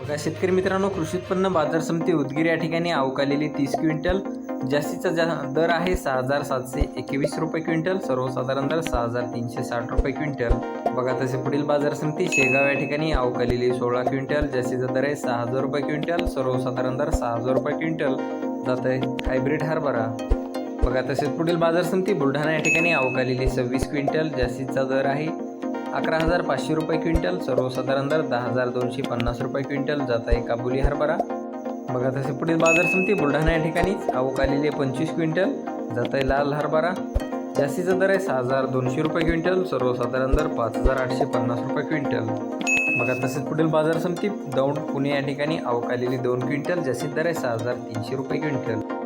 बघा शेतकरी मित्रांनो कृषी उत्पन्न बाजार समिती उदगीर या ठिकाणी अवकालेली तीस क्विंटल. जास्तीचा जा दर आहे सहा हजार सातशे एकवीस रुपये क्विंटल सर्वसाधारण दर सहा हजार तीनशे साठ रुपये क्विंटल. बघा तसे पुढील बाजार समिती शेगाव या ठिकाणी अवकालेली सोळा क्विंटल जास्तीचा दर आहे सहा हजार रुपये क्विंटल सर्वसाधारण दर सहा हजार रुपये क्विंटल. जात आहे हायब्रिड हरभरा. बघा तसेच पुढील बाजार समिती बुलढाणा या ठिकाणी अवकालेली सव्वीस क्विंटल जास्तीचा दर आहे अकरा हजार पाचशे रुपये क्विंटल सर्वसाधारण दर दहा हजार दोनशे पन्नास रुपये क्विंटल जात आहे काबुली हरभरा. बघा तसे पुढील बाजार समिती बुलढाणा या ठिकाणी आलेले पंचवीस क्विंटल जात आहे लाल हरभरा. जास्तीचा दर आहे सहा हजार दोनशे रुपये क्विंटल सर्वसाधारण दर पाच हजार आठशे पन्नास रुपये क्विंटल. बघा तसेच पुढील बाजार समिती दौंड पुणे या ठिकाणी अवकालेली दोन क्विंटल जास्तीत दर आहे सहा हजार तीनशे रुपये क्विंटल.